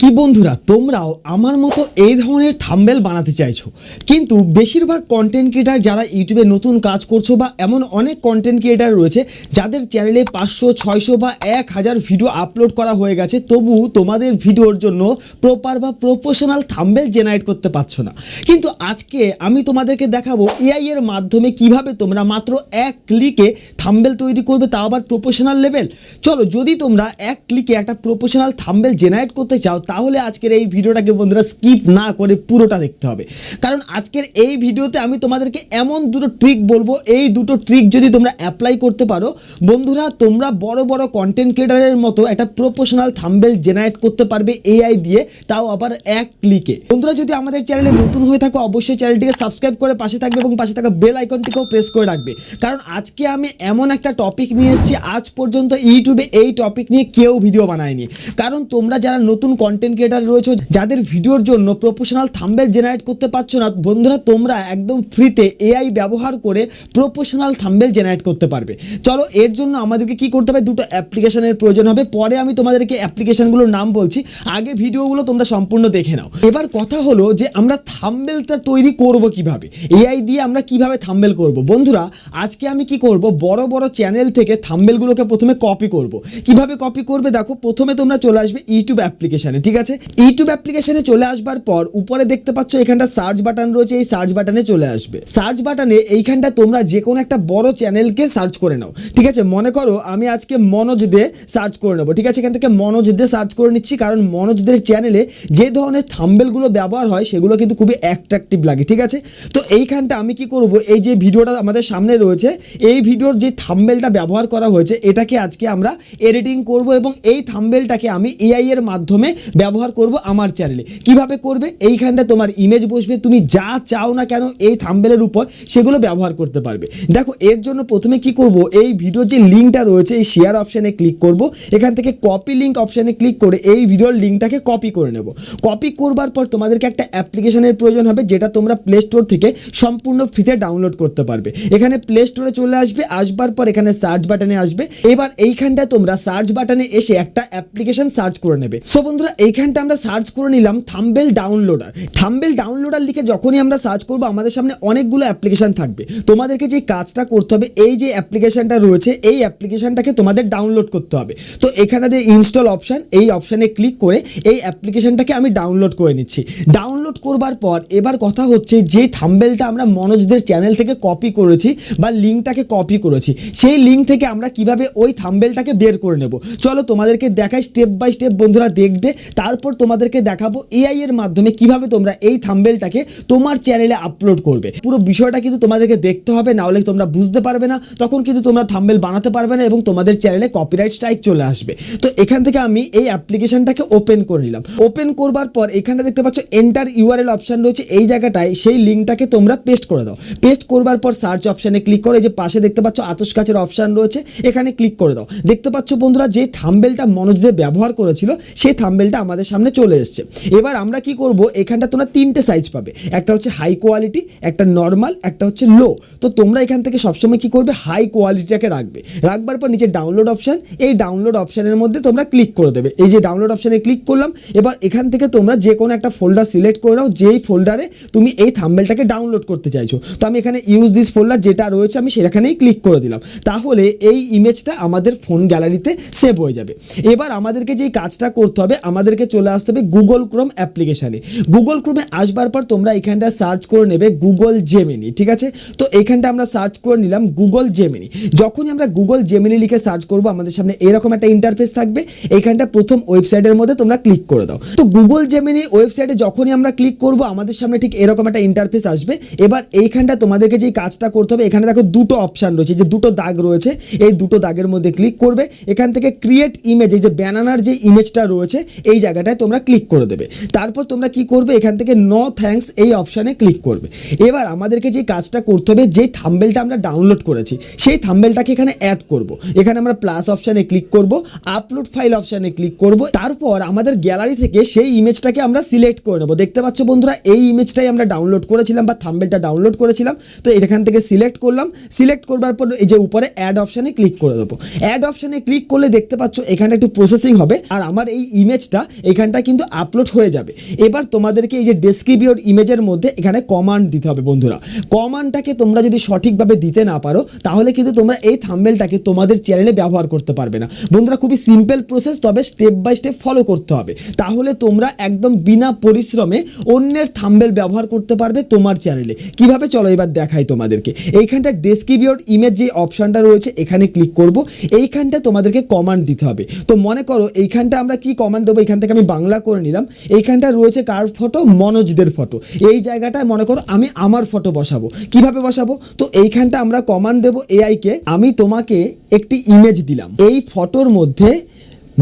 কি বন্ধুরা, তোমরাও আমার মতো এই ধরনের থাম্বেল বানাতে চাইছো। কিন্তু বেশিরভাগ কন্টেন্ট ক্রিয়েটার যারা ইউটিউবে নতুন কাজ করছ বা এমন অনেক কন্টেন্ট ক্রিয়েটার রয়েছে, যাদের চ্যানেলে পাঁচশো, ছয়শো বা এক হাজার ভিডিও আপলোড করা হয়ে গেছে, তবু তোমাদের ভিডিওর জন্য প্রপার বা প্রফেশনাল থাম্বেল জেনারেট করতে পারছ না। কিন্তু আজকে আমি তোমাদেরকে দেখাবো এআই এর মাধ্যমে কীভাবে তোমরা মাত্র এক ক্লিকে থাম্বেল তৈরি করবে, তাও আবার প্রফেশনাল লেভেল চলো, যদি তোমরা এক ক্লিকে একটা প্রফেশনাল থাম্বেল জেনারেট করতে চাও তাহলে আজকের এই ভিডিওটাকে বন্ধুরা স্কিপ না করে পুরোটা দেখতে হবে। কারণ আজকের এই ভিডিওতে আমি তোমাদেরকে এমন দুটো ট্রিক বলব, এই দুটো ট্রিক যদি তোমরা অ্যাপ্লাই করতে পারো, বন্ধুরা তোমরা বড় বড় কন্টেন্ট ক্রিয়েটারের মতো একটা প্রফেশনাল থাম্বেল জেনারেট করতে পারবে এআই দিয়ে, তাও আবার এক ক্লিকে বন্ধুরা যদি আমাদের চ্যানেলে নতুন হয়ে থাকো, অবশ্যই চ্যানেলটিকে সাবস্ক্রাইব করে পাশে থাকবে এবং পাশে থাকা বেল আইকনটিকেও প্রেস করে রাখবে। কারণ আজকে আমি এমন একটা টপিক নিয়ে এসেছি, আজ পর্যন্ত ইউটিউবে এই টপিক নিয়ে কেউ ভিডিও বানায়নি। কারণ তোমরা যারা নতুন কন্টেন্ট ক্রিয়েটার রয়েছে, যাদের ভিডিওর জন্য প্রফেশনাল থাম্বেল জেনারেট করতে পারছ না, বন্ধুরা, তোমরা একদম ফ্রিতে এআই ব্যবহার করে প্রফেশনাল থাম্বেল জেনারেট করতে পারবে। চলো, এর জন্য আমাদেরকে কি করতে হবে? দুটো অ্যাপ্লিকেশনের প্রয়োজন হবে। পরে আমি তোমাদেরকে অ্যাপ্লিকেশনগুলোর নাম বলছি। আগে ভিডিওগুলো তোমরা সম্পূর্ণ দেখে নাও। এবার কথা হলো যে, আমরা থাম্বেলটা তৈরি করব কীভাবে? এআই দিয়ে আমরা কীভাবে থাম্বেল করব? বন্ধুরা, আজকে আমি কি করব? বড় বড় চ্যানেল থেকে থাম্বেলগুলোকে প্রথমে কপি করব। কীভাবে কপি করবে? দেখো, প্রথমে তোমরা চলে আসবে ইউটিউব অ্যাপ্লিকেশনে ঠিক আছে? ইউটিউব অ্যাপ্লিকেশনে চলে আসবার পর উপরে দেখতে পাচ্ছ এখানটা সার্চ বাটন রয়েছে, এই সার্চ বাটনে চলে আসবে। সার্চ বাটনে এইখানটা তোমরা যে কোনো একটা বড় চ্যানেলকে সার্চ করে নাও। ঠিক আছে? মনে করো আমি আজকে মনোজ দে সার্চ করে নেব। ঠিক আছে? এখান থেকে মনোজ দে সার্চ করে নিচ্ছি, কারণ মনোজ দের চ্যানেলে যে ধরনের থাম্বেলগুলো ব্যবহার হয়, সেগুলো কিন্তু খুবই অ্যাট্রাকটিভ লাগে। ঠিক আছে? তো এইখানটা আমি কি করব? এই যে ভিডিওটা আমাদের সামনে রয়েছে, এই ভিডিওর যে থাম্বেলটা ব্যবহার করা হয়েছে, এটাকে আজকে আমরা এডিটিং করব এবং এই থাম্বেলটাকে আমি এআই এর মাধ্যমে ব্যবহার করব আমার চ্যানেলে কীভাবে করবে? এইখানটা তোমার ইমেজ বসবে। তুমি যা চাও না কেন এই থাম্বেলের উপর সেগুলো ব্যবহার করতে পারবে। দেখো, এর জন্য প্রথমে কি করব? এই ভিডিওর যে লিঙ্কটা রয়েছে, এই শেয়ার অপশানে ক্লিক করব। এখান থেকে কপি লিঙ্ক অপশানে ক্লিক করে এই ভিডিওর লিঙ্কটাকে কপি করে নেব। কপি করবার পর তোমাদেরকে একটা অ্যাপ্লিকেশনের প্রয়োজন হবে, যেটা তোমরা প্লে স্টোর থেকে সম্পূর্ণ ফ্রিতে ডাউনলোড করতে পারবে। এখানে প্লে স্টোরে চলে আসবে, আসবার পর এখানে সার্চ বাটনে আসবে। এবার এইখানটা তোমরা সার্চ বাটনে এসে একটা অ্যাপ্লিকেশন সার্চ করে নেবে। সো বন্ধুরা এইখানটা আমরা সার্চ করে নিলাম থাম্বেল ডাউনলোডার থাম্বেল ডাউনলোডার লিখে যখনই আমরা সার্চ করব, আমাদের সামনে অনেকগুলো অ্যাপ্লিকেশন থাকবে। তোমাদেরকে যে কাজটা করতে হবে, এই যে অ্যাপ্লিকেশনটা রয়েছে, এই অ্যাপ্লিকেশনটাকে তোমাদের ডাউনলোড করতে হবে। তো এখানে যে ইনস্টল অপশন এই অপশানে ক্লিক করে এই অ্যাপ্লিকেশনটাকে আমি ডাউনলোড করে নিচ্ছি। ডাউনলোড করবার পর এবার কথা হচ্ছে, যে থাম্বেলটা আমরা মনোজদের চ্যানেল থেকে কপি করেছি বা লিঙ্কটাকে কপি করেছি, সেই লিঙ্ক থেকে আমরা কীভাবে ওই থাম্বেলটাকে বের করে নেব? চলো তোমাদেরকে দেখাই স্টেপ বাই স্টেপ বন্ধুরা দেখবে। তারপর তোমাদেরকে দেখাবো এআই এর মাধ্যমে কীভাবে তোমরা এই থাম্বেলটাকে তোমার চ্যানেলে আপলোড করবে। পুরো বিষয়টা কিন্তু তোমাদেরকে দেখতে হবে, না হলে তোমরা বুঝতে পারবে না, তখন কিন্তু তোমরা থাম্বেল বানাতে পারবে না এবং তোমাদের চ্যানেলে কপিরাইট স্ট্রাইক চলে আসবে। তো এখান থেকে আমি এই অ্যাপ্লিকেশনটাকে ওপেন করে নিলাম। ওপেন করবার পর এখানটা দেখতে পাচ্ছ এন্টার ইউআরএল অপশন রয়েছে, এই জায়গাটায় সেই লিঙ্কটাকে তোমরা পেস্ট করে দাও। পেস্ট করবার পর সার্চ অপশানে ক্লিক করে যে পাশে দেখতে পাচ্ছ আতস কাছের অপশান রয়েছে, এখানে ক্লিক করে দাও। দেখতে পাচ্ছ বন্ধুরা, যে থাম্বেলটা মনোজদের ব্যবহার করেছিল সেই থাম্বেলটা আমাদের সামনে চলে এসছে। এবার আমরা কি করব? এখানটা তোমরা তিনটে সাইজ পাবে। একটা হচ্ছে হাই কোয়ালিটি একটা নর্মাল একটা হচ্ছে লো তো তোমরা এখান থেকে সবসময় কি করবে? হাই কোয়ালিটিটাকে রাখবে। রাখবার পর নিচে ডাউনলোড অপশান এই ডাউনলোড অপশানের মধ্যে তোমরা ক্লিক করে দেবে। এই যে ডাউনলোড অপশানে ক্লিক করলাম, এবার এখান থেকে তোমরা যে কোনো একটা ফোল্ডার সিলেক্ট করে নাও, যেই ফোল্ডারে তুমি এই থাম্বেলটাকে ডাউনলোড করতে চাইছো। তো আমি এখানে ইউজ দিস ফোল্ডার যেটা রয়েছে, আমি সেখানেই ক্লিক করে দিলাম। তাহলে এই ইমেজটা আমাদের ফোন গ্যালারিতে সেভ হয়ে যাবে। এবার আমাদেরকে যেই কাজটা করতে হবে আমাদেরকে চলে আসতে হবে গুগল ক্রোম অ্যাপ্লিকেশানে গুগল ক্রোমে আসবার পর তোমরা এখানটা সার্চ করে নেবে গুগল জেমিনি ঠিক আছে? তো এখানটা আমরা সার্চ করে নিলাম গুগল জেমিনি যখনই আমরা গুগল জেমিনি লিখে সার্চ করব, আমাদের সামনে এরকম একটা ইন্টারফেস থাকবে। এইখানটা প্রথম ওয়েবসাইটের মধ্যে তোমরা ক্লিক করে দাও। তো গুগল জেমিনি ওয়েবসাইটে যখনই আমরা ক্লিক করব, আমাদের সামনে ঠিক এরকম একটা ইন্টারফেস আসবে। এবার এইখানটা তোমাদেরকে যেই কাজটা করতে হবে, এখানে দেখো দুটো অপশান রয়েছে, যে দুটো দাগ রয়েছে, এই দুটো দাগের মধ্যে ক্লিক করবে। এখান থেকে ক্রিয়েট ইমেজ এই যে ব্যানানার যে ইমেজটা রয়েছে, এই জায়গাটায় তোমরা ক্লিক করে দেবে। তারপর তোমরা কি করবে? এখান থেকে নো থ্যাঙ্কস এই অপশানে ক্লিক করবে। এবার আমাদেরকে যে কাজটা করতে হবে, যে থাম্বেলটা আমরা ডাউনলোড করেছি, সেই থাম্বেলটাকে এখানে অ্যাড করব। এখানে আমরা প্লাস অপশানে ক্লিক করব আপলোড ফাইল অপশানে ক্লিক করব। তারপর আমাদের গ্যালারি থেকে সেই ইমেজটাকে আমরা সিলেক্ট করে নেব। দেখতে পাচ্ছ বন্ধুরা, এই ইমেজটাই আমরা ডাউনলোড করেছিলাম বা থাম্বেলটা ডাউনলোড করেছিলাম। তো এখান থেকে সিলেক্ট করলাম। সিলেক্ট করবার পর এই যে উপরে অ্যাড অপশানে ক্লিক করে দেবো। অ্যাড অপশানে ক্লিক করলে দেখতে পাচ্ছ এখানে একটু প্রসেসিং হবে। আর আমার এই ইমেজটা এখানটা কিন্তু আপলোড হয়ে যাবে। এবার তোমাদেরকে এই যে ডেসক্রিপিওর ইমেজের মধ্যে এখানে কমান্ড দিতে হবে বন্ধুরা। কমান্ডটাকে তোমরা যদি সঠিকভাবে দিতে না পারো, তাহলে কিন্তু তোমরা এই থাম্বেলটাকে তোমাদের চ্যানেলে ব্যবহার করতে পারবে না। বন্ধুরা, খুবই সিম্পল প্রসেস তবে স্টেপ বাই স্টেপ ফলো করতে হবে। তাহলে তোমরা একদম বিনা পরিশ্রমে অন্যের থাম্বেল ব্যবহার করতে পারবে তোমার চ্যানেলে কীভাবে? চলো এবার দেখাই তোমাদেরকে। এইখানটা ডেসক্রিপিওর ইমেজ যে অপশনটা রয়েছে, এখানে ক্লিক করব। এইখানটা তোমাদেরকে কমান্ড দিতে হবে। তো মনে করো, এইখানটা আমরা কি কমান্ড দেবো? এইখান থেকে আমি বাংলা করে নিলাম। এইখানটা রয়েছে কার ফটো? মনোজদের ফটো। এই জায়গাটায় মনে করো আমি আমার ফটো বসাবো। কীভাবে বসাবো? তো এইখানটা আমরা কমান্ড দেবো এআইকে আমি তোমাকে একটি ইমেজ দিলাম। এই ফটোর মধ্যে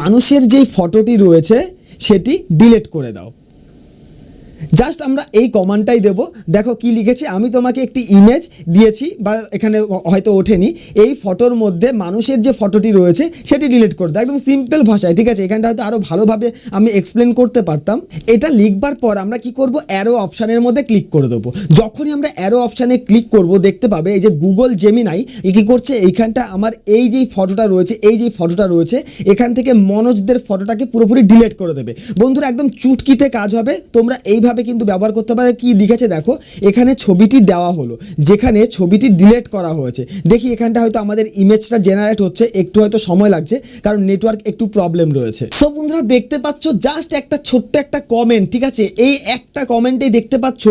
মানুষের যেই ফটোটি রয়েছে, সেটি ডিলেট করে দাও। জাস্ট আমরা এই কমান্ডটাই দেবো। দেখো কি লিখেছে, আমি তোমাকে একটি ইমেজ দিয়েছি, বা এখানে হয়তো ওঠেনি। এই ফটোর মধ্যে মানুষের যে ফটোটি রয়েছে, সেটি ডিলিট করে দাও। একদম সিম্পল ভাষায়, ঠিক আছে? এখানটা হয়তো আরও ভালোভাবে আমি এক্সপ্লেন করতে পারতাম। এটা লিখবার পর আমরা কি করব? অ্যারো অপশানের মধ্যে ক্লিক করে দেবো। যখনই আমরা অ্যারো অপশানে ক্লিক করব, দেখতে পাবে এই যে গুগল জেমিনাই কি করছে? এইখানটা আমার এই যেই ফটোটা রয়েছে, এই যে ফটোটা রয়েছে, এখান থেকে মনোজদের ফটোটাকে পুরোপুরি ডিলিট করে দেবে। বন্ধুরা, একদম চুটকিতে কাজ হবে। তোমরা এইভাবে কিন্তু ব্যবহার করতে পারে, কি লিখেছে দেখো, এখানে ছবিটি দেওয়া হলো, যেখানে ছবিটি ডিলিট করা হয়েছে। দেখি এখানটা হয়তো আমাদের ইমেজটা জেনারেট হচ্ছে, একটু হয়তো সময় লাগছে, কারণ নেটওয়ার্ক একটু প্রবলেম রয়েছে। সো বন্ধুরা, দেখতে পাচ্ছ জাস্ট একটা ছোট্ট একটা কমেন্ট ঠিক আছে? এই একটা কমেন্টেই দেখতে পাচ্ছ,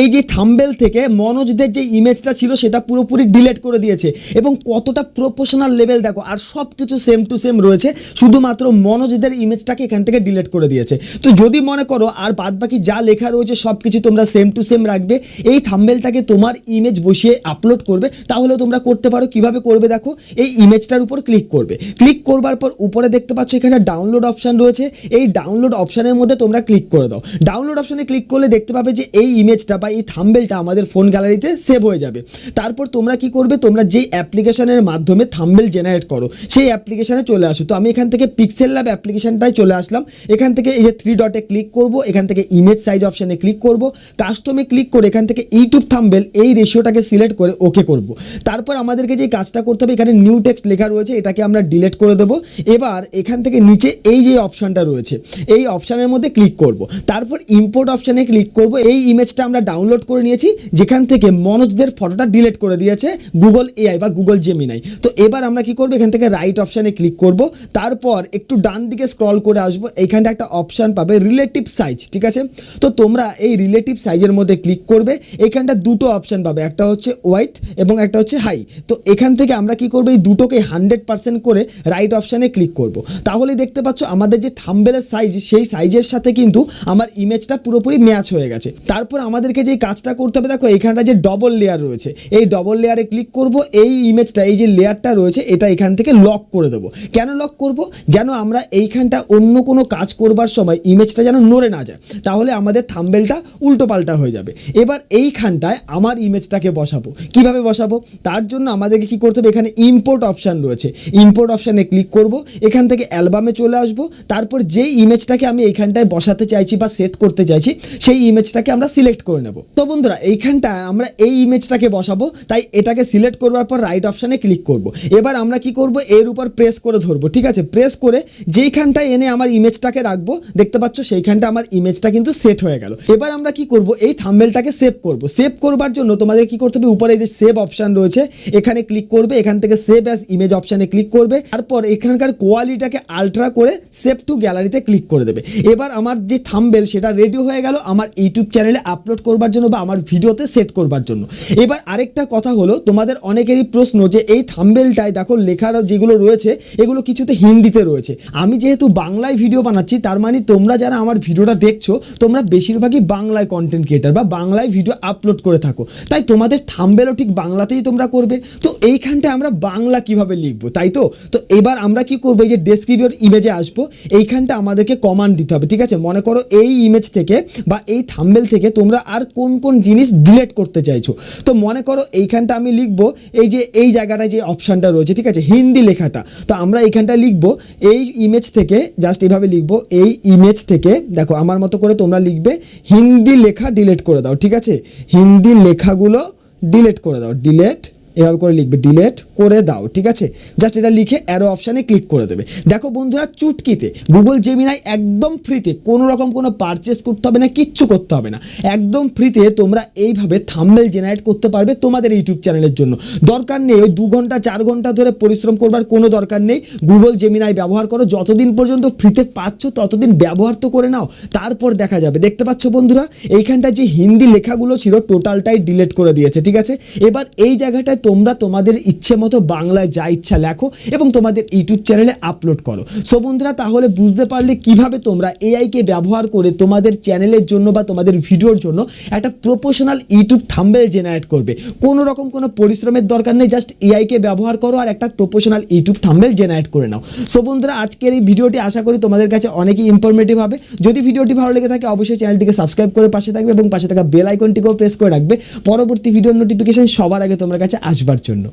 এই যে থাম্বেল থেকে মনোজদের যে ইমেজটা ছিল, সেটা পুরোপুরি ডিলেট করে দিয়েছে, এবং কতটা প্রফেশনাল লেভেল দেখো, আর সব কিছু সেম টু সেম রয়েছে, শুধুমাত্র মনোজদের ইমেজটাকে এখান থেকে ডিলেট করে দিয়েছে। তো যদি মনে করো, আর বাদ বাকি যা লেখা রয়েছে সব কিছু তোমরা সেম টু সেম রাখবে। এই থাম্বেলটাকে তোমার ইমেজ বসিয়ে আপলোড করবে, তাহলে তোমরা করতে পারো। কীভাবে করবে দেখো? এই ইমেজটার উপর ক্লিক করবে। ক্লিক করবার পর উপরে দেখতে পাচ্ছ এখানে ডাউনলোড অপশান রয়েছে। এই ডাউনলোড অপশানের মধ্যে তোমরা ক্লিক করে দাও। ডাউনলোড অপশানে ক্লিক করলে দেখতে পাবে যে এই ইমেজটা বা এই থাম্বেলটা আমাদের ফোন গ্যালারিতে সেভ হয়ে যাবে। তারপর তোমরা কি করবে? তোমরা যেই অ্যাপ্লিকেশনের মাধ্যমে থাম্বেল জেনারেট করো, সেই অ্যাপ্লিকেশনে চলে আসো। তো আমি এখান থেকে পিক্সেল ল্যাব অ্যাপ্লিকেশনটাই চলে আসলাম। এখান থেকে এই যে থ্রি ডটে ক্লিক করব। এখান থেকে ইমেজ সাইজ অপশানে ক্লিক করব কাস্টমে ক্লিক করে এখান থেকে ইউটিউব থাম্বেল এই রেশিওটাকে সিলেক্ট করে ওকে করব। তারপর আমাদেরকে যে কাজটা করতে হবে, এখানে নিউ টেক্সট লেখা রয়েছে, এটাকে আমরা ডিলেট করে দেবো। এবার এখান থেকে নিচে এই যে অপশানটা রয়েছে, এই অপশানের মধ্যে ক্লিক করব। তারপর ইম্পোর্ট অপশানে ক্লিক করব, এই ইমেজটা আমরা ডাউনলোড করে নিয়েছি, যেখান থেকে মনোজদের ফটোটা ডিলেট করে দিয়েছে গুগল এআই বা গুগল জেমিনাই তো এবার আমরা কি করব, এখান থেকে রাইট অপশানে ক্লিক করব, তারপর একটু ডান দিকে স্ক্রল করে আসব এখানটা একটা অপশান পাবে রিলেটিভ সাইজ ঠিক আছে? তো তোমরা এই রিলেটিভ সাইজের মধ্যে ক্লিক করবে, এখানটা দুটো অপশান পাবে, একটা হচ্ছে ওয়াইট এবং একটা হচ্ছে হাই তো এখান থেকে আমরা কি করব, এই দুটোকে হান্ড্রেড পার্সেন্ট করে রাইট অপশানে ক্লিক করব। তাহলে দেখতে পাচ্ছ আমাদের যে থাম্বেলের সাইজ সেই সাইজের সাথে কিন্তু আমার ইমেজটা পুরোপুরি ম্যাচ হয়ে গেছে। তারপর আমাদেরকে যে কাজটা করতে হবে, দেখো এখানটা যে ডবল লেয়ার রয়েছে, এই ডবল লেয়ারে ক্লিক করব, এই ইমেজটা এই যে লেয়ারটা রয়েছে, এটা এখান থেকে লক করে দেবো। কেন লক করব? যেন আমরা এইখানটা অন্য কোনো কাজ করবার সময় ইমেজটা যেন নড়ে না যায়। তাহলে আমাদের থাম্বেলটা উল্টো পাল্টা হয়ে যাবে। এবার এইখানটায় আমার ইমেজটাকে বসাবো। কীভাবে বসাবো? তার জন্য আমাদেরকে কি করতে হবে? এখানে ইম্পোর্ট অপশান রয়েছে। ইম্পোর্ট অপশানে ক্লিক করব। এখান থেকে অ্যালবামে চলে আসব। তারপর যেই ইমেজটাকে আমি এইখানটায় বসাতে চাইছি বা সেট করতে চাইছি, সেই ইমেজটাকে আমরা সিলেক্ট করে নেব। তো বন্ধুরা, এইখানটায় আমরা এই ইমেজটাকে বসাবো। তাই এটাকে সিলেক্ট করবার পর রাইট অপশানে ক্লিক করব। এবার আমরা কি করব? এর উপর প্রেস করে ধরবো। ঠিক আছে? প্রেস করে যেইখানটায় এনে আমার ইমেজটাকে রাখব, দেখতে পাচ্ছ সেইখানটা আমার ইমেজটা কিন্তু সেট হয়ে গেল এবার আমরা কি করব? এই থাম্বেলটাকে সেভ করব। সেভ করবার জন্য তোমাদের কি করতে হবে? উপরে যে সেভ অপশান রয়েছে, এখানে ক্লিক করবে, এখান থেকে সেভ অ্যাজ ইমেজ অপশানে ক্লিক করবে, তারপর এখানকার কোয়ালিটিটাকে আলট্রা করে সেভ টু গ্যালারিতে ক্লিক করে দেবে। এবার আমার যে থাম্বেল সেটা রেডি হয়ে গেল আমার ইউটিউব চ্যানেলে আপলোড করবার জন্য বা আমার ভিডিওতে সেট করবার জন্য। এবার আরেকটা কথা হলো, তোমাদের অনেকেরই প্রশ্ন যে এই থাম্বেলটায় দেখো লেখার যেগুলো রয়েছে, এগুলো কিছুতে হিন্দিতে রয়েছে। আমি যেহেতু বাংলায় ভিডিও বানাচ্ছি, তার মানে তোমরা যারা আমার ভিডিওটা দেখছ, তোমরা বেশিরভাগই বাংলায় কন্টেন্ট ক্রিয়েটার বা বাংলায় ভিডিও আপলোড করে থাকো। তাই তোমাদের থাম্বেলও ঠিক বাংলাতেই তোমরা করবে। তো এইখানটায় আমরা বাংলা কীভাবে লিখব, তাই তো? তো এবার আমরা কি করব, এই যে ডেসক্রিপটিভ ইমেজে আসব, এইখানটা আমাদেরকে কমান্ড দিতে হবে, ঠিক আছে? মনে করো এই ইমেজ থেকে বা এই থাম্বেল থেকে তোমরা আর কোন কোন জিনিস ডিলেট করতে চাইছো। তো মনে করো এইখানটা আমি লিখব, এই যে এই জায়গাটায় যে অপশানটা রয়েছে, ঠিক আছে? হিন্দি লেখাটা। তো আমরা এইখানটা লিখব, এই ইমেজ থেকে জাস্ট এইভাবে লিখব, এই ইমেজ থেকে, দেখো, আমার মতো করে তোমরা লিখবে হিন্দি লেখা ডিলেট করে দাও ঠিক আছে? হিন্দি লেখাগুলো ডিলেট করে দাও ডিলেট এভাবে করে লিখবে ডিলেট করে দাও, ঠিক আছে? জাস্ট এটা লিখে অ্যারো অপশানে ক্লিক করে দেবে। দেখো বন্ধুরা, চুটকিতে গুগল জেমিনাই একদম ফ্রিতে কোনো রকম কোনো পারচেস করতে হবে না, কিচ্ছু করতে হবে না। একদম ফ্রিতে তোমরা এইভাবে থাম্বেল জেনারেট করতে পারবে তোমাদের ইউটিউব চ্যানেলের জন্য। দরকার নেই ওই দু ঘণ্টা, চার ঘণ্টা ধরে পরিশ্রম করবার কোনো দরকার নেই। গুগল জেমিনাই ব্যবহার করো, যতদিন পর্যন্ত ফ্রিতে পাচ্ছ ততদিন ব্যবহার তো করে নাও, তারপর দেখা যাবে। দেখতে পাচ্ছ বন্ধুরা এইখানটা যে হিন্দি লেখাগুলো ছিল টোটালটাই ডিলেট করে দিয়েছে, ঠিক আছে? এবার এই জায়গাটায় তোমরা তোমাদের ইচ্ছে মতো বাংলায় যা ইচ্ছা লেখো এবং তোমাদের ইউটিউব চ্যানেলে আপলোড করো। সো বন্ধুরা, তাহলে বুঝতে পারলে কীভাবে তোমরা এআইকে ব্যবহার করে তোমাদের চ্যানেলের জন্য বা তোমাদের ভিডিওর জন্য একটা প্রফেশনাল ইউটিউব থাম্বেল জেনারেট করবে। কোনো রকম কোনো পরিশ্রমের দরকার নেই, জাস্ট এআইকে ব্যবহার করো আর একটা প্রফেশনাল ইউটিউব থাম্বেল জেনারেট করে নাও। সো বন্ধুরা, আজকের এই ভিডিওটি আশা করি তোমাদের কাছে অনেকই ইনফরমেটিভ হবে। যদি ভিডিওটি ভালো লেগে থাকে, অবশ্যই চ্যানেলটিকে সাবস্ক্রাইব করে পাশে থাকবে এবং পাশে থাকা বেল আইকনটিকেও প্রেস করে রাখবে। পরবর্তী ভিডিওর নোটিফিকেশন সবার আগে তোমার কাছে আসবার জন্য।